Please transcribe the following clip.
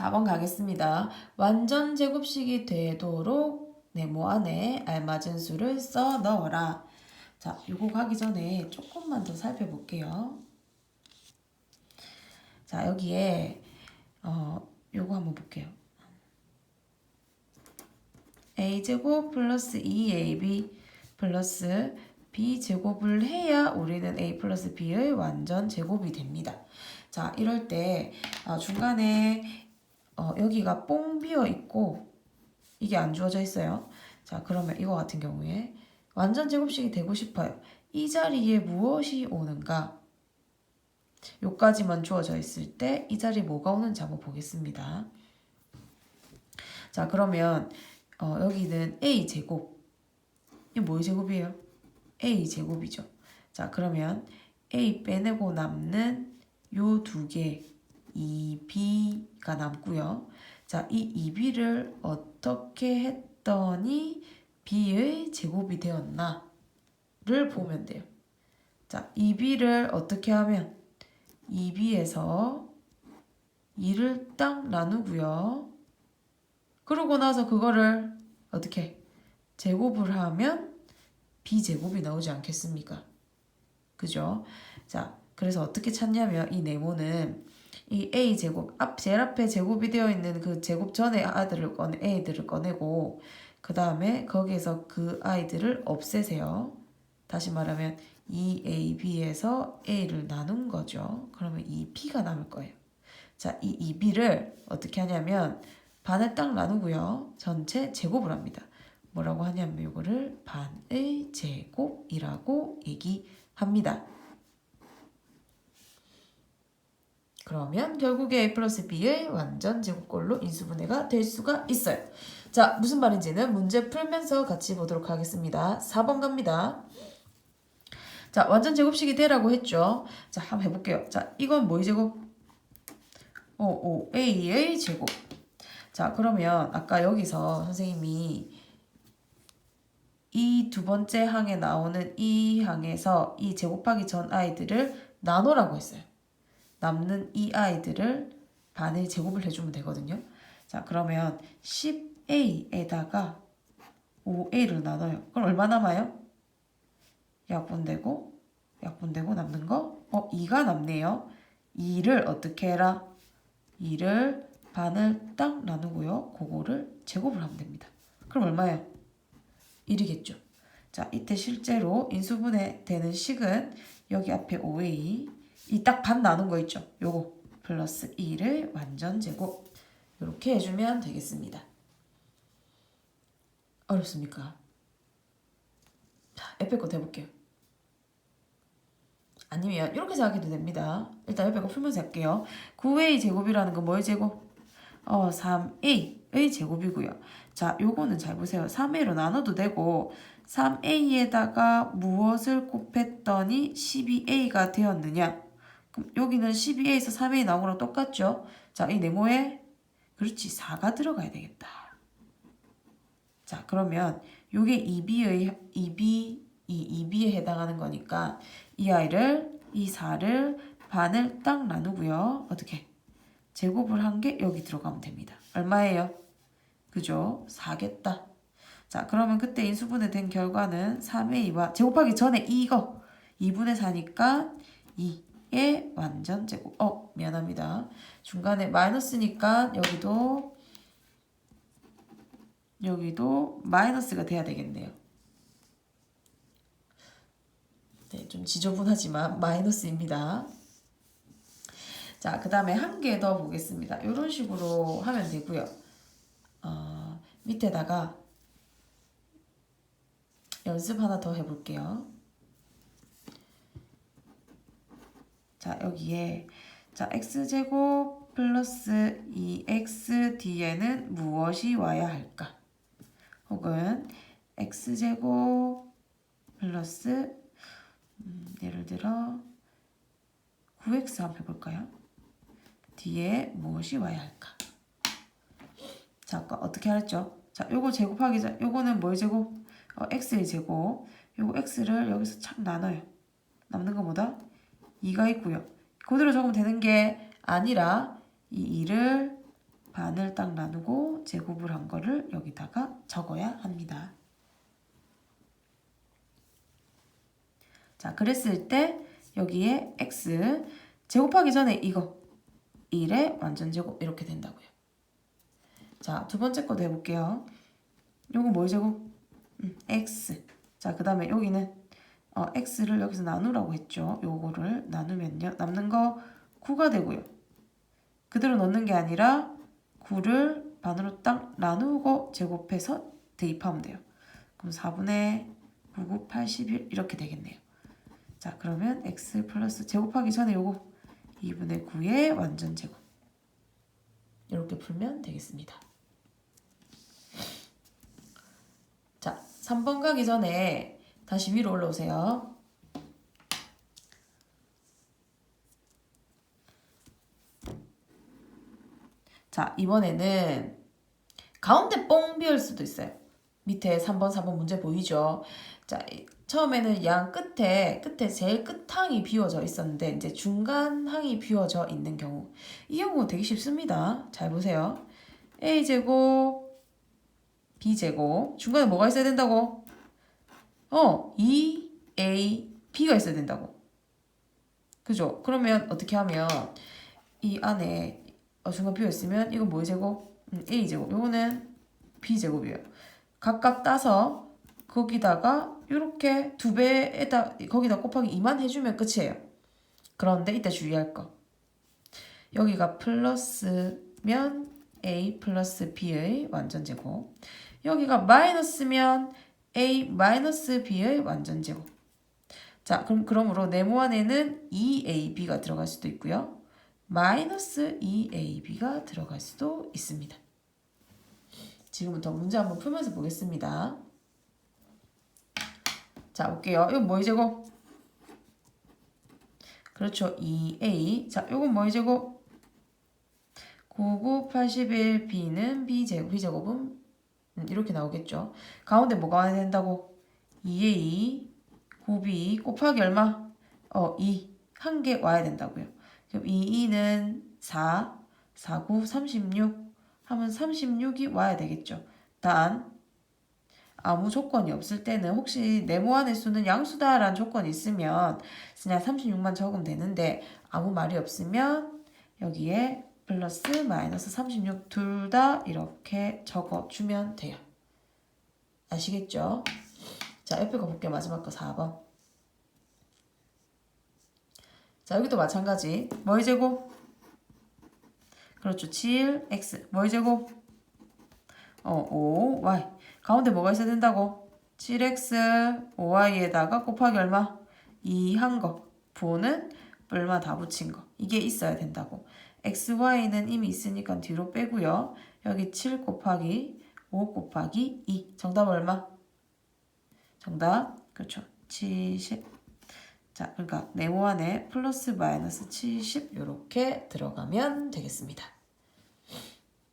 4번 가겠습니다. 완전 제곱식이 되도록 네모 안에 알맞은 수를 써 넣어라. 자, 요거 가기 전에 조금만 더 살펴볼게요. 자, 여기에 어, 요거 한번 볼게요. a제곱 플러스 2ab 플러스 b제곱을 해야 우리는 a 플러스 b의 완전 제곱이 됩니다. 자, 이럴 때 어, 중간에 어, 여기가 뽕 비어 있고 이게 안 주어져 있어요. 자, 그러면 이거 같은 경우에 완전 제곱식이 되고 싶어요. 이 자리에 무엇이 오는가? 요까지만 주어져 있을 때 이 자리에 뭐가 오는지 한번 보겠습니다. 자, 그러면 어, 여기는 a 제곱. 이게 뭐의 제곱이에요? a 제곱이죠. 자, 그러면 a 빼내고 남는 요 두 개, 2b가 남고요. 자, 이 2b를 어떻게 했더니 b의 제곱이 되었나를 보면 돼요. 자, 2b를 어떻게 하면 2b에서 2를 딱 나누고요. 그러고 나서 그거를 어떻게 제곱을 하면 b제곱이 나오지 않겠습니까? 그죠? 자, 그래서 어떻게 찾냐면 이 네모는 이 a 제곱 앞 제일 앞에 제곱이 되어 있는 그 제곱 전에 아들을 꺼내 a들을 꺼내고 그 다음에 거기에서 그 아이들을 없애세요. 다시 말하면 2ab에서 a를 나눈 거죠. 그러면 2b가 남을 거예요. 자, 이 2b를 어떻게 하냐면 반을 딱 나누고요. 전체 제곱을 합니다. 뭐라고 하냐면 이거를 반의 제곱이라고 얘기합니다. 그러면 결국에 a 플러스 b의 완전 제곱꼴로 인수분해가 될 수가 있어요. 자, 무슨 말인지는 문제 풀면서 같이 보도록 하겠습니다. 4번 갑니다. 자, 완전 제곱식이 되라고 했죠. 자, 한번 해볼게요. 자, 이건 뭐의 제곱? 어, 오, a의 제곱. 자, 그러면 아까 여기서 선생님이 이 두 번째 항에 나오는 이 항에서 이 제곱하기 전 아이들을 나눠라고 했어요. 남는 이 아이들을 반의 제곱을 해주면 되거든요. 자, 그러면 10a에다가 5a를 나눠요. 그럼 얼마 남아요? 약분되고 약분되고 남는 거? 어, 2가 남네요. 2를 어떻게 해라? 2를 반을 딱 나누고요. 그거를 제곱을 하면 됩니다. 그럼 얼마예요? 1이겠죠. 자, 이때 실제로 인수분해 되는 식은 여기 앞에 5a 이 딱 반 나눈 거 있죠. 요거 플러스 2를 완전 제곱 이렇게 해주면 되겠습니다. 어렵습니까? 자, 옆에 거 해볼게요. 아니면 이렇게 생각해도 됩니다. 일단 옆에 거 풀면서 할게요. 9a 제곱이라는 건 뭐의 제곱? 어, 3a의 제곱이고요. 자, 요거는 잘 보세요. 3a로 나눠도 되고 3a에다가 무엇을 곱했더니 12a가 되었느냐? 여기는 12a에서 3a 나온 거랑 똑같죠? 자, 이 네모에 그렇지 4가 들어가야 되겠다. 자, 그러면 요게 2b의 2b 이 2b에 해당하는 거니까 이 아이를 이 4를 반을 딱 나누고요. 어떻게? 제곱을 한 게 여기 들어가면 됩니다. 얼마예요? 그죠? 4겠다. 자, 그러면 그때 인수분해 된 결과는 3a와 제곱하기 전에 이거 2분의 4니까 2 의 완전 제곱. 어, 미안합니다. 중간에 마이너스니까 여기도 여기도 마이너스가 돼야 되겠네요. 네, 좀 지저분하지만 마이너스입니다. 자, 그 다음에 한 개 더 보겠습니다. 이런 식으로 하면 되고요. 어, 밑에다가 연습 하나 더 해볼게요. 자, 여기에 자, x제곱 플러스 2x 뒤에는 무엇이 와야 할까? 혹은 x제곱 플러스 음, 예를 들어 9x 한번 해볼까요? 뒤에 무엇이 와야 할까? 자, 아까 어떻게 하랬죠? 자, 요거 제곱하기 전, 요거는 뭘 제곱? 어, x의 제곱. 요거 x를 여기서 착 나눠요. 남는 거 뭐다? 2가 있고요. 그대로 적으면 되는 게 아니라 이 2를 반을 딱 나누고 제곱을 한 거를 여기다가 적어야 합니다. 자, 그랬을 때 여기에 x 제곱하기 전에 이거 1의 완전 제곱 이렇게 된다고요. 자, 두 번째 거도 해볼게요. 요거 뭐 제곱? 음, x. 자, 그 다음에 여기는 어, x를 여기서 나누라고 했죠. 요거를 나누면요. 남는 거 9가 되고요. 그대로 넣는 게 아니라 9를 반으로 딱 나누고 제곱해서 대입하면 돼요. 그럼 4분의 9, 9, 81 이렇게 되겠네요. 자, 그러면 x 플러스 제곱하기 전에 요거 2분의 9의 완전 제곱. 이렇게 풀면 되겠습니다. 자, 3번 가기 전에 다시 위로 올라오세요. 자, 이번에는 가운데 뽕 비을 수도 있어요. 밑에 3번, 4번 문제 보이죠? 자, 이- 처음에는 양 끝에, 끝에 제일 끝항이 비워져 있었는데, 이제 중간 항이 비워져 있는 경우. 이 경우 되게 쉽습니다. 잘 보세요. A제곱, B제곱. 중간에 뭐가 있어야 된다고? 어, 2A, B가 있어야 된다고. 그죠? 그러면 어떻게 하면 이 안에 어, 중간 비어 있으면 이건 뭐 제곱? 음, A 제곱. 요거는 B 제곱이에요. 각각 따서 거기다가 이렇게 두 배에다 거기다 곱하기 2만 해주면 끝이에요. 그런데 이때 주의할 거. 여기가 플러스면 A 플러스 B의 완전 제곱. 여기가 마이너스면 A 마이너스 B의 완전 제곱. 자, 그럼 그러므로 네모 안에는 2AB가 들어갈 수도 있고요. 마이너스 2AB가 들어갈 수도 있습니다. 지금부터 문제 한번 풀면서 보겠습니다. 자, 볼게요. 이건 뭐의 제곱? 그렇죠. 2A. 자, 이건 뭐의 제곱? 9981B는 B제곱, B제곱은 음, 이렇게 나오겠죠. 가운데 뭐가 된다고? 2A, 9B 곱하기 얼마? 어, 2. 한 개 와야 된다고요. 그럼 2, 2는 4, 4, 9, 36 하면 36이 와야 되겠죠. 단 아무 조건이 없을 때는 혹시 네모안의 수는 양수다라는 조건이 있으면 그냥 36만 적으면 되는데 아무 말이 없으면 여기에 플러스 마이너스 36 둘 다 이렇게 적어주면 돼요. 아시겠죠? 자, 옆에 거 볼게요. 마지막 거 4번. 자, 여기도 마찬가지. 뭐의 제곱? 그렇죠. 7, x. 뭐의 제곱? 어, 5, y. 가운데 뭐가 있어야 된다고? 7x, 5y에다가 곱하기 얼마? 2 한 거. 부호는 얼마 다 붙인 거. 이게 있어야 된다고. X, y는 이미 있으니까 뒤로 빼고요. 여기 7 곱하기 5 곱하기 2. 정답 얼마? 정답. 그렇죠. 70. 자, 그러니까 네모 안에 플러스 마이너스 70 이렇게 들어가면 되겠습니다.